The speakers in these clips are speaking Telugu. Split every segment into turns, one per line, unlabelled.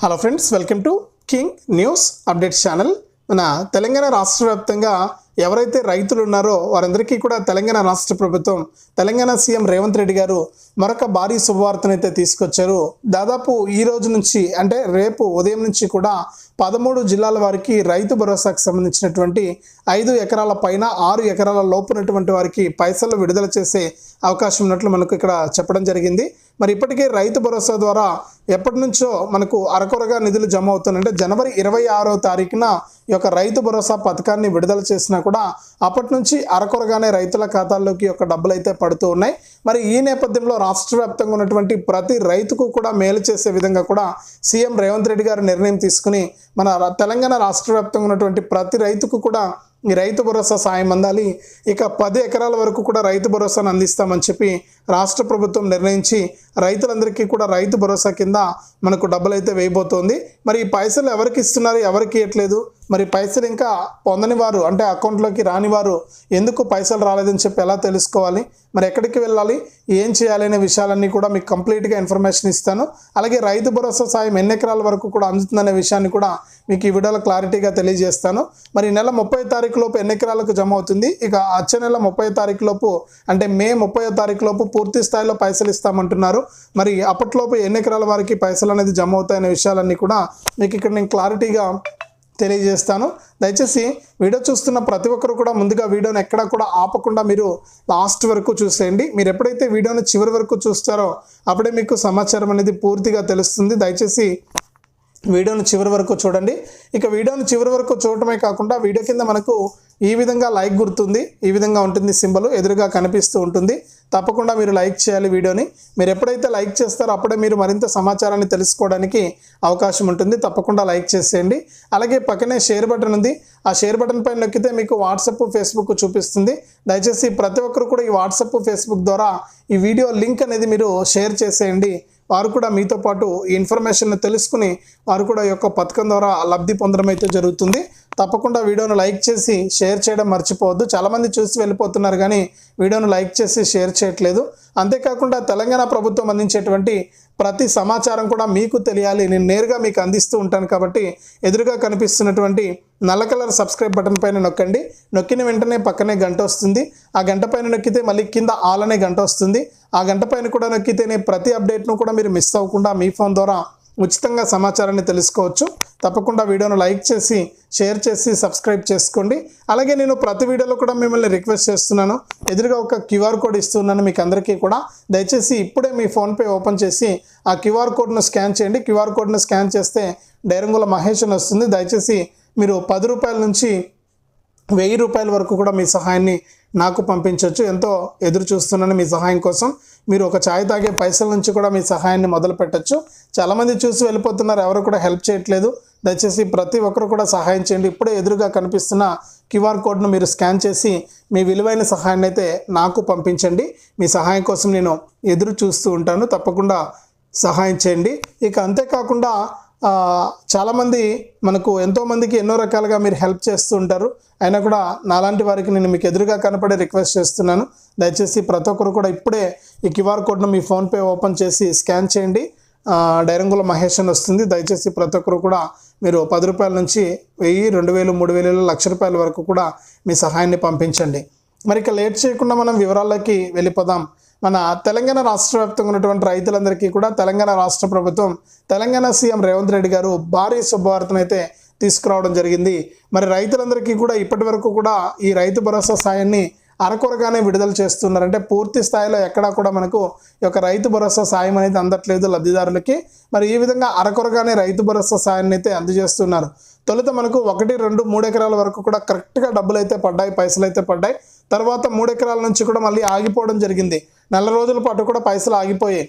Hello friends welcome to king news updates channel మన తెలంగాణ రాష్ట్ర వ్యాప్తంగా ఎవరైతే రైతులు ఉన్నారో వారందరికీ కూడా తెలంగాణ రాష్ట్ర ప్రభుత్వం తెలంగాణ సీఎం రేవంత్ రెడ్డి గారు మరొక భారీ శుభవార్తనైతే తీసుకొచ్చారు. దాదాపు ఈ రోజు నుంచి అంటే రేపు ఉదయం నుంచి కూడా పదమూడు జిల్లాల వారికి రైతు భరోసాకు సంబంధించినటువంటి ఐదు ఎకరాల పైన ఆరు ఎకరాల లోపునటువంటి వారికి పైసలు విడుదల చేసే అవకాశం ఉన్నట్లు మనకు ఇక్కడ చెప్పడం జరిగింది. మరి ఇప్పటికే రైతు భరోసా ద్వారా ఎప్పటి నుంచో మనకు అరకొరగా నిధులు జమ అవుతుందంటే జనవరి ఇరవై ఆరో తారీఖున ఈ యొక్క రైతు భరోసా పథకాన్ని విడుదల చేసినా కూడా అప్పటి నుంచి అరకొరగానే రైతుల ఖాతాల్లోకి యొక్క డబ్బులు అయితే పడుతూ ఉన్నాయి. మరి ఈ నేపథ్యంలో రాష్ట్ర వ్యాప్తంగా ఉన్నటువంటి ప్రతి రైతుకు కూడా మేలు చేసే విధంగా కూడా సీఎం రేవంత్ రెడ్డి గారు నిర్ణయం తీసుకుని మన తెలంగాణ రాష్ట్ర వ్యాప్తంగా ఉన్నటువంటి ప్రతి రైతుకు కూడా ఈ రైతు భరోసా సాయం అందాలి. ఇక పది ఎకరాల వరకు కూడా రైతు భరోసాను అందిస్తామని చెప్పి రాష్ట్ర ప్రభుత్వం నిర్ణయించి రైతులందరికీ కూడా రైతు భరోసా కింద మనకు డబ్బులు అయితే వేయబోతోంది. మరి ఈ పైసలు ఎవరికి ఇస్తున్నారు? ఎవరికి ఇవ్వట్లేదు మరి పైసలు ఇంకా పొందని వారు అంటే అకౌంట్లోకి రాని వారు ఎందుకు పైసలు రాలేదని చెప్పి ఎలా తెలుసుకోవాలి? మరి ఎక్కడికి వెళ్ళాలి? ఏం చేయాలి అనే విషయాలన్నీ కూడా మీకు కంప్లీట్గా ఇన్ఫర్మేషన్ ఇస్తాను. అలాగే రైతు భరోసా సాయం ఎన్ని ఎకరాల వరకు కూడా అందుతుందనే విషయాన్ని కూడా మీకు ఈ వీడియోలో క్లారిటీగా తెలియజేస్తాను. మరి నెల ముప్పై తారీఖు లోపు ఎన్ని ఎకరాలకు జమ అవుతుంది? ఇక వచ్చే నెల ముప్పై తారీఖు లోపు అంటే మే ముప్పై తారీఖు లోపు పూర్తి స్థాయిలో పైసలు ఇస్తామంటున్నారు. మరి అప్పట్లోపు ఎన్ని ఎకరాల వారికి పైసలు అనేది జమ అవుతాయనే విషయాలన్నీ కూడా మీకు ఇక్కడ నేను క్లారిటీగా తెలియజేస్తాను. దయచేసి వీడియో చూస్తున్న ప్రతి ఒక్కరు కూడా ముందుగా వీడియోని ఎక్కడా కూడా ఆపకుండా మీరు లాస్ట్ వరకు చూసేయండి. మీరు ఎప్పుడైతే వీడియోని చివరి వరకు చూస్తారో అప్పుడే మీకు సమాచారం అనేది పూర్తిగా తెలుస్తుంది. దయచేసి వీడియోను చివరి వరకు చూడండి. ఇక వీడియోను చివరి వరకు చూడటమే కాకుండా వీడియో కింద మనకు ఈ విధంగా లైక్ గుర్తుంది. ఈ విధంగా ఉంటుంది సింబల్ ఎదురుగా కనిపిస్తూ ఉంటుంది. తప్పకుండా మీరు లైక్ చేయాలి వీడియోని. మీరు ఎప్పుడైతే లైక్ చేస్తారో అప్పుడే మీరు మరింత సమాచారాన్ని తెలుసుకోవడానికి అవకాశం ఉంటుంది. తప్పకుండా లైక్ చేసేయండి. అలాగే పక్కనే షేర్ బటన్ ఉంది. ఆ షేర్ బటన్ పైన నొక్కితే మీకు వాట్సప్ ఫేస్బుక్ చూపిస్తుంది. దయచేసి ప్రతి ఒక్కరు కూడా ఈ వాట్సప్ ఫేస్బుక్ ద్వారా ఈ వీడియో లింక్ అనేది మీరు షేర్ చేసేయండి. వారు కూడా మీతో పాటు ఈ ఇన్ఫర్మేషన్ తెలుసుకుని వారు కూడా ఈ యొక్క పథకం ద్వారా లబ్ధి పొందడం అయితే జరుగుతుంది. తప్పకుండా వీడియోను లైక్ చేసి షేర్ చేయడం మర్చిపోవద్దు. చాలామంది చూసి వెళ్ళిపోతున్నారు కానీ వీడియోను లైక్ చేసి షేర్ చేయట్లేదు. అంతేకాకుండా తెలంగాణ ప్రభుత్వం అందించేటువంటి ప్రతి సమాచారం కూడా మీకు తెలియాలి. నేను నేరుగా మీకు అందిస్తూ ఉంటాను కాబట్టి ఎదురుగా కనిపిస్తున్నటువంటి నల్ల కలర్ సబ్స్క్రైబ్ బటన్ పైన నొక్కండి. నొక్కిన వెంటనే పక్కనే గంట వస్తుంది. ఆ గంట పైన నొక్కితే మళ్ళీ కింద ఆల్ అనే గంట వస్తుంది. ఆ గంట పైన కూడా నొక్కితేనే ప్రతి అప్డేట్ను కూడా మీరు మిస్ అవ్వకుండా మీ ఫోన్ ద్వారా ఉచితంగా సమాచారాన్ని తెలుసుకోవచ్చు. తప్పకుండా వీడియోను లైక్ చేసి షేర్ చేసి సబ్స్క్రైబ్ చేసుకోండి. అలాగే నేను ప్రతి వీడియోలో కూడా మిమ్మల్ని రిక్వెస్ట్ చేస్తున్నాను. ఎదురుగా ఒక క్యూఆర్ కోడ్ ఇస్తున్నాను మీకు అందరికీ కూడా. దయచేసి ఇప్పుడే మీ ఫోన్పే ఓపెన్ చేసి ఆ క్యూఆర్ కోడ్ను స్కాన్ చేయండి. క్యూఆర్ కోడ్ను స్కాన్ చేస్తే డైరంగుల మహేష్ అని వస్తుంది. దయచేసి మీరు పది రూపాయల నుంచి వెయ్యి రూపాయల వరకు కూడా మీ సహాయాన్ని నాకు పంపించవచ్చు ఎంతో ఎదురు చూస్తున్నాను మీ సహాయం కోసం. మీరు ఒక ఛాయ్ తాగే పైసల నుంచి కూడా మీ సహాయాన్ని మొదలు పెట్టచ్చు. చాలామంది చూసి వెళ్ళిపోతున్నారు ఎవరు కూడా హెల్ప్ చేయట్లేదు. దయచేసి ప్రతి ఒక్కరు కూడా సహాయం చేయండి. ఇప్పుడే ఎదురుగా కనిపిస్తున్న క్యూఆర్ కోడ్ను మీరు స్కాన్ చేసి మీ విలువైన సహాయాన్ని అయితే నాకు పంపించండి. మీ సహాయం కోసం నేను ఎదురు చూస్తూ ఉంటాను. తప్పకుండా సహాయం చేయండి. ఇక అంతేకాకుండా చాలామంది మనకు ఎంతోమందికి ఎన్నో రకాలుగా మీరు హెల్ప్ చేస్తూ ఉంటారు. అయినా కూడా నాలాంటి వారికి నేను మీకు ఎదురుగా కనపడే రిక్వెస్ట్ చేస్తున్నాను. దయచేసి ప్రతి ఒక్కరు కూడా ఇప్పుడే ఈ క్యూఆర్ కోడ్ను మీ ఫోన్పే ఓపెన్ చేసి స్కాన్ చేయండి. డైరంగుల మహేష్ అని వస్తుంది. దయచేసి ప్రతి ఒక్కరు కూడా మీరు పది రూపాయల నుంచి వెయ్యి రెండు వేలు మూడు వేలు లక్ష రూపాయల వరకు కూడా మీ సహాయాన్ని పంపించండి. మరి ఇక లేట్ చేయకుండా మనం వివరాల్లోకి వెళ్ళిపోదాం. మన తెలంగాణ రాష్ట్ర వ్యాప్తంగా ఉన్నటువంటి రైతులందరికీ కూడా తెలంగాణ రాష్ట్ర ప్రభుత్వం తెలంగాణ సీఎం రేవంత్ రెడ్డి గారు భారీ శుభవార్తను అయితే తీసుకురావడం జరిగింది. మరి రైతులందరికీ కూడా ఇప్పటి వరకు కూడా ఈ రైతు భరోసా సాయాన్ని అరకొరగానే విడుదల చేస్తున్నారు. అంటే పూర్తి స్థాయిలో ఎక్కడా కూడా మనకు ఈ యొక్క రైతు భరోసా సాయం అనేది అందట్లేదు లబ్ధిదారులకి. మరి ఈ విధంగా అరకొరగానే రైతు భరోసా సాయాన్ని అయితే అందజేస్తున్నారు. తొలుత మనకు ఒకటి రెండు మూడు ఎకరాల వరకు కూడా కరెక్ట్గా డబ్బులు అయితే పడ్డాయి పైసలు అయితే పడ్డాయి. తర్వాత మూడు ఎకరాల నుంచి కూడా మళ్ళీ ఆగిపోవడం జరిగింది. నెల రోజుల పాటు కూడా పైసలు ఆగిపోయాయి.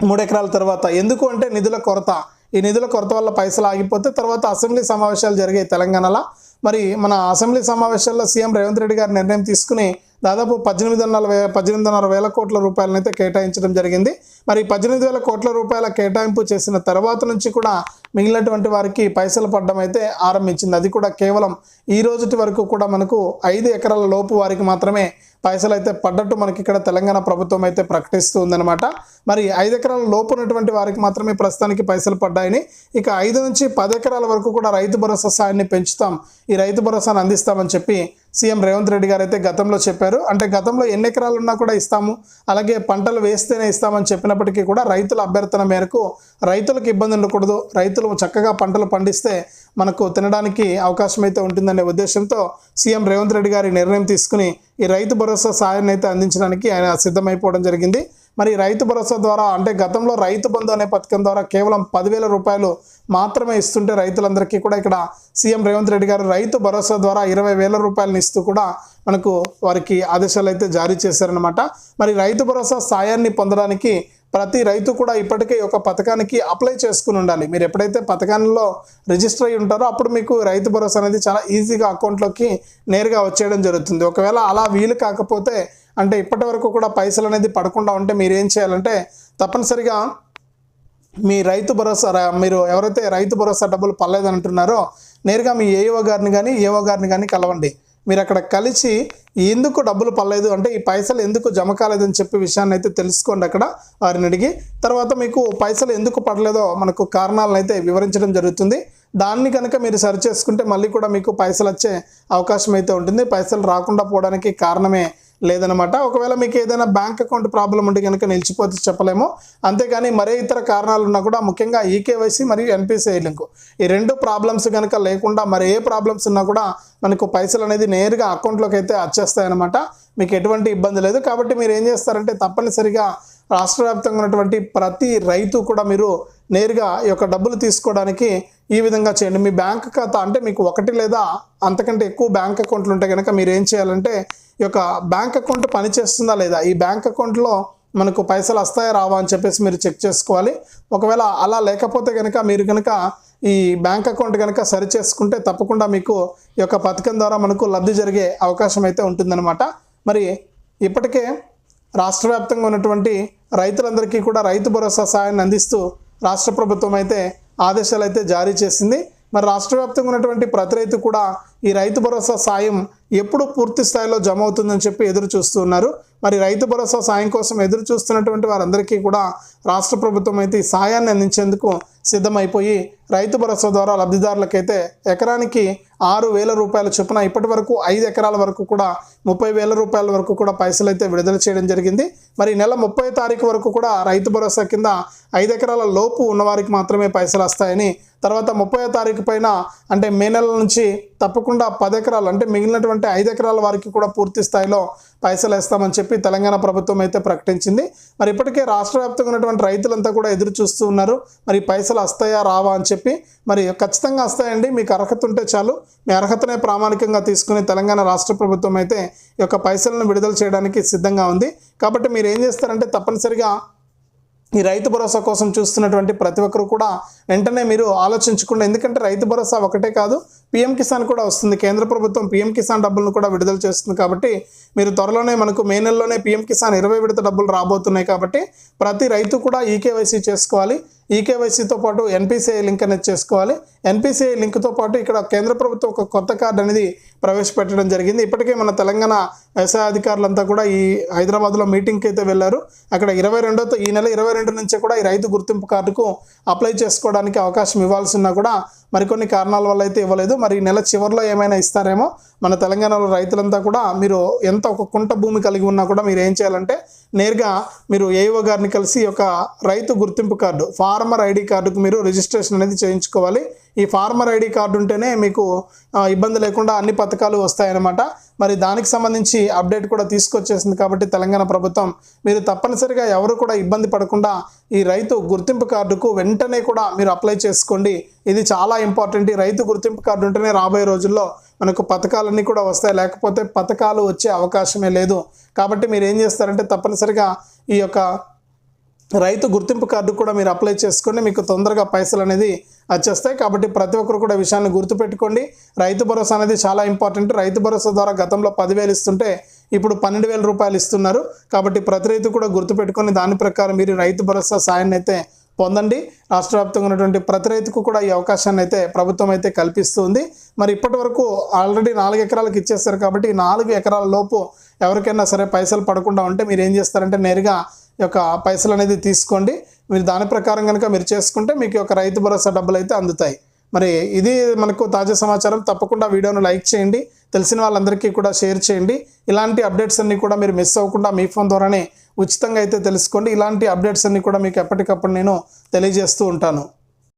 మూడు ఎకరాల తర్వాత. ఎందుకు అంటే నిధుల కొరత. ఈ నిధుల కొరత వల్ల పైసలు ఆగిపోతే తర్వాత అసెంబ్లీ సమావేశాలు జరిగాయి తెలంగాణలో. మరి మన అసెంబ్లీ సమావేశాల్లో సీఎం రేవంత్ రెడ్డి గారు నిర్ణయం తీసుకుని దాదాపు పద్దెనిమిదిన్నర వే పద్దెనిమిదిన్నర వేల కోట్ల రూపాయలనైతే కేటాయించడం జరిగింది. మరి పద్దెనిమిది వేల కోట్ల రూపాయల కేటాయింపు చేసిన తర్వాత నుంచి కూడా మిగిలినటువంటి వారికి పైసలు పడడం అయితే ఆరంభించింది. అది కూడా కేవలం ఈ రోజుటి వరకు కూడా మనకు ఐదు ఎకరాల లోపు వారికి మాత్రమే పైసలు అయితే పడ్డట్టు మనకి ఇక్కడ తెలంగాణ ప్రభుత్వం అయితే ప్రకటిస్తూ మరి ఐదు ఎకరాల లోపు ఉన్నటువంటి వారికి మాత్రమే ప్రస్తుతానికి పైసలు పడ్డాయని ఇక ఐదు నుంచి పది ఎకరాల వరకు కూడా రైతు భరోసా సాయాన్ని పెంచుతాం. ఈ రైతు భరోసాను అందిస్తామని చెప్పి సీఎం రేవంత్ రెడ్డి గారు అయితే గతంలో చెప్పారు. అంటే గతంలో ఎన్ని ఎకరాలు ఉన్నా కూడా ఇస్తాము. అలాగే పంటలు వేస్తేనే ఇస్తామని చెప్పినప్పటికీ కూడా రైతుల అభ్యర్థన మేరకు రైతులకు ఇబ్బంది ఉండకూడదు. రైతులు చక్కగా పంటలు పండిస్తే మనకు తినడానికి అవకాశం అయితే ఉంటుందనే ఉద్దేశంతో సీఎం రేవంత్ రెడ్డి గారి నిర్ణయం తీసుకుని ఈ రైతు భరోసా సాయాన్ని అయితే అందించడానికి ఆయన సిద్ధమైపోవడం జరిగింది. మరి రైతు భరోసా ద్వారా అంటే గతంలో రైతు బంధు అనే పథకం ద్వారా కేవలం పదివేల రూపాయలు మాత్రమే ఇస్తుంటే రైతులందరికీ కూడా ఇక్కడ సీఎం రేవంత్ రెడ్డి గారు రైతు భరోసా ద్వారా ఇరవై వేల రూపాయలను ఇస్తూ కూడా మనకు వారికి ఆదేశాలు అయితే జారీ చేశారనమాట మరి రైతు భరోసా సాయాన్ని పొందడానికి ప్రతి రైతు కూడా ఇప్పటికే ఒక పథకానికి అప్లై చేసుకుని ఉండాలి. మీరు ఎప్పుడైతే పథకంలో రిజిస్టర్ అయి ఉంటారో అప్పుడు మీకు రైతు భరోసా అనేది చాలా ఈజీగా అకౌంట్లోకి నేరుగా వచ్చేయడం జరుగుతుంది. ఒకవేళ అలా వీలు కాకపోతే అంటే ఇప్పటి వరకు కూడా పైసలు అనేది పడకుండా ఉంటే మీరు ఏం చేయాలంటే తప్పనిసరిగా మీ రైతు భరోసా మీరు ఎవరైతే రైతు భరోసా డబ్బులు పర్లేదని అంటున్నారో నేరుగా మీ ఏఓ గారిని కానీ ఏఓ గారిని కానీ కలవండి. మీరు అక్కడ కలిసి ఎందుకు డబ్బులు పర్లేదు అంటే ఈ పైసలు ఎందుకు జమ కాలేదని చెప్పే విషయాన్ని అయితే తెలుసుకోండి అక్కడ వారిని అడిగి. తర్వాత మీకు పైసలు ఎందుకు పడలేదో మనకు కారణాలను అయితే వివరించడం జరుగుతుంది. దాన్ని కనుక మీరు సరి చేసుకుంటే మళ్ళీ కూడా మీకు పైసలు వచ్చే అవకాశం అయితే ఉంటుంది. పైసలు రాకుండా పోవడానికి కారణమే లేదనమాట ఒకవేళ మీకు ఏదైనా బ్యాంక్ అకౌంట్ ప్రాబ్లం ఉంటే కనుక నిలిచిపోతే చెప్పలేము. అంతేగాని మరే ఇతర కారణాలు ఉన్నా కూడా ముఖ్యంగా ఈకేవైసీ మరియు ఎన్పిసిఐ లింక్. ఈ రెండు ప్రాబ్లమ్స్ కనుక లేకుండా మరి ఏ ప్రాబ్లమ్స్ ఉన్నా కూడా మనకు పైసలు అనేది నేరుగా అకౌంట్లోకి అయితే వచ్చేస్తాయన్నమాట. మీకు ఎటువంటి ఇబ్బంది లేదు. కాబట్టి మీరు ఏం చేస్తారంటే తప్పనిసరిగా రాష్ట్ర వ్యాప్తంగా ఉన్నటువంటి ప్రతి రైతు కూడా మీరు నేరుగా ఈ యొక్క డబ్బులు తీసుకోవడానికి ఈ విధంగా చేయండి. మీ బ్యాంక్ ఖాతా అంటే మీకు ఒకటి లేదా అంతకంటే ఎక్కువ బ్యాంక్ అకౌంట్లు ఉంటే కనుక మీరు ఏం చేయాలంటే యొక్క బ్యాంక్ అకౌంట్ పనిచేస్తుందా లేదా? ఈ బ్యాంక్ అకౌంట్లో మనకు పైసలు వస్తాయా రావా అని చెప్పేసి మీరు చెక్ చేసుకోవాలి. ఒకవేళ అలా లేకపోతే కనుక మీరు కనుక ఈ బ్యాంక్ అకౌంట్ కనుక సరి చేసుకుంటే తప్పకుండా మీకు ఈ యొక్క పథకం ద్వారా మనకు లబ్ధి జరిగే అవకాశం అయితే ఉంటుందన్నమాట. మరి ఇప్పటికే రాష్ట్ర వ్యాప్తంగా ఉన్నటువంటి రైతులందరికీ కూడా రైతు భరోసా సాయాన్ని అందిస్తూ రాష్ట్ర ప్రభుత్వం అయితే ఆదేశాలు అయితే జారీ చేసింది. మరి రాష్ట్ర వ్యాప్తంగా ఉన్నటువంటి ప్రతి రైతు కూడా ఈ రైతు భరోసా సాయం ఎప్పుడు పూర్తి స్థాయిలో జమ అవుతుందని చెప్పి ఎదురు చూస్తున్నారు మరి రైతు భరోసా సాయం కోసం ఎదురు చూస్తున్నటువంటి వారందరికీ కూడా రాష్ట్ర ప్రభుత్వం అయితే ఈ సాయాన్ని అందించేందుకు సిద్ధమైపోయి రైతు భరోసా ద్వారా లబ్ధిదారులకైతే ఎకరానికి ఆరు వేల రూపాయల చొప్పున ఇప్పటి వరకు ఐదు ఎకరాల వరకు కూడా ముప్పై వేల రూపాయల వరకు కూడా పైసలు అయితే విడుదల చేయడం జరిగింది. మరి నెల ముప్పై తారీఖు వరకు కూడా రైతు భరోసా కింద ఐదు ఎకరాల లోపు ఉన్నవారికి మాత్రమే పైసలు వస్తాయని తర్వాత ముప్పై తారీఖు పైన అంటే మే నెల నుంచి తప్పకుండా పది ఎకరాలు అంటే మిగిలినటువంటి ఐదు ఎకరాల వారికి కూడా పూర్తి స్థాయిలో పైసలు వేస్తామని చెప్పి తెలంగాణ ప్రభుత్వం అయితే ప్రకటించింది. మరి ఇప్పటికే రాష్ట్ర వ్యాప్తంగా ఉన్నటువంటి రైతులంతా కూడా ఎదురు చూస్తూ ఉన్నారు. మరి పైసలు వస్తాయా రావా అని చెప్పి. మరి ఖచ్చితంగా వస్తాయండి. మీకు అర్హత ఉంటే చాలు. మీ అర్హతనే ప్రామాణికంగా తీసుకుని తెలంగాణ రాష్ట్ర ప్రభుత్వం అయితే ఈ యొక్క పైసలను విడుదల చేయడానికి సిద్ధంగా ఉంది. కాబట్టి మీరు ఏం చేస్తారంటే తప్పనిసరిగా ఈ రైతు భరోసా కోసం చూస్తున్నటువంటి ప్రతి ఒక్కరు కూడా వెంటనే మీరు ఆలోచించకుండా ఎందుకంటే రైతు భరోసా ఒకటే కాదు పిఎం కిసాన్ కూడా వస్తుంది. కేంద్ర ప్రభుత్వం పిఎం కిసాన్ డబ్బులను కూడా విడుదల చేస్తుంది కాబట్టి మీరు త్వరలోనే మనకు మే నెలలోనే పిఎం కిసాన్ ఇరవై విడత డబ్బులు రాబోతున్నాయి కాబట్టి ప్రతి రైతు కూడా ఈకేవైసీ చేసుకోవాలి. ఈకేవైసీతో పాటు ఎన్పిసిఐ లింక్ అనేది చేసుకోవాలి. ఎన్పిసిఐ లింక్తో పాటు ఇక్కడ కేంద్ర ప్రభుత్వం ఒక కొత్త కార్డు అనేది ప్రవేశపెట్టడం జరిగింది. ఇప్పటికే మన తెలంగాణ వ్యవసాయ అధికారులంతా కూడా ఈ హైదరాబాద్లో మీటింగ్కి అయితే వెళ్ళారు. అక్కడ ఇరవై రెండో ఈ నెల ఇరవై రెండు నుంచే కూడా ఈ రైతు గుర్తింపు కార్డుకు అప్లై చేసుకోవడానికి అవకాశం ఇవ్వాల్సి ఉన్నా కూడా మరికొన్ని కారణాల వల్ల అయితే ఇవ్వలేదు. మరి నెల చివరిలో ఏమైనా ఇస్తారేమో మన తెలంగాణలో రైతులంతా కూడా మీరు ఎంత ఒక కుంట భూమి కలిగి ఉన్నా కూడా మీరు ఏం చేయాలంటే నేరుగా మీరు ఏఓ గారిని కలిసి ఒక రైతు గుర్తింపు కార్డు ఫార్మర్ ఐడి కార్డుకు మీరు రిజిస్ట్రేషన్ అనేది చేయించుకోవాలి. ఈ ఫార్మర్ ఐడి కార్డు ఉంటేనే మీకు ఇబ్బంది లేకుండా అన్ని పథకాలు వస్తాయన్నమాట. మరి దానికి సంబంధించి అప్డేట్ కూడా తీసుకొచ్చేసింది కాబట్టి తెలంగాణ ప్రభుత్వం. మీరు తప్పనిసరిగా ఎవరు కూడా ఇబ్బంది పడకుండా ఈ రైతు గుర్తింపు కార్డుకు వెంటనే కూడా మీరు అప్లై చేసుకోండి. ఇది చాలా ఇంపార్టెంట్. ఈ రైతు గుర్తింపు కార్డు ఉంటేనే రాబోయే రోజుల్లో మనకు పథకాలన్నీ కూడా వస్తాయి. లేకపోతే పథకాలు వచ్చే అవకాశమే లేదు. కాబట్టి మీరు ఏం చేస్తారంటే తప్పనిసరిగా ఈ యొక్క రైతు గుర్తింపు కార్డు కూడా మీరు అప్లై చేసుకొని మీకు తొందరగా పైసలు అనేది వచ్చేస్తాయి. కాబట్టి ప్రతి ఒక్కరు కూడా విషయాన్ని గుర్తుపెట్టుకోండి. రైతు భరోసా అనేది చాలా ఇంపార్టెంట్. రైతు భరోసా ద్వారా గతంలో పదివేలు ఇస్తుంటే ఇప్పుడు పన్నెండు వేల రూపాయలు ఇస్తున్నారు. కాబట్టి ప్రతి రైతు కూడా గుర్తుపెట్టుకొని దాని ప్రకారం మీరు రైతు భరోసా సాయాన్ని అయితే పొందండి. రాష్ట్ర వ్యాప్తంగా ఉన్నటువంటి ప్రతి రైతుకు కూడా ఈ అవకాశాన్ని అయితే ప్రభుత్వం అయితే కల్పిస్తుంది. మరి ఇప్పటి వరకు ఆల్రెడీ నాలుగు ఎకరాలకు ఇచ్చేస్తారు. కాబట్టి నాలుగు ఎకరాల లోపు ఎవరికైనా సరే పైసలు పడకుండా ఉంటే మీరు ఏం చేస్తారంటే నేరుగా యొక్క పైసలు అనేది తీసుకోండి. మీరు దాని ప్రకారం కనుక మీరు చేసుకుంటే మీకు యొక్క రైతు భరోసా డబ్బులు అయితే అందుతాయి. మరి ఇది మనకు తాజా సమాచారం. తప్పకుండా వీడియోను లైక్ చేయండి. తెలిసిన వాళ్ళందరికీ కూడా షేర్ చేయండి. ఇలాంటి అప్డేట్స్ అన్నీ కూడా మీరు మిస్ అవ్వకుండా మీ ఫోన్ ద్వారానే ఉచితంగా అయితే తెలుసుకోండి. ఇలాంటి అప్డేట్స్ అన్నీ కూడా మీకు ఎప్పటికప్పుడు నేను తెలియజేస్తూ ఉంటాను.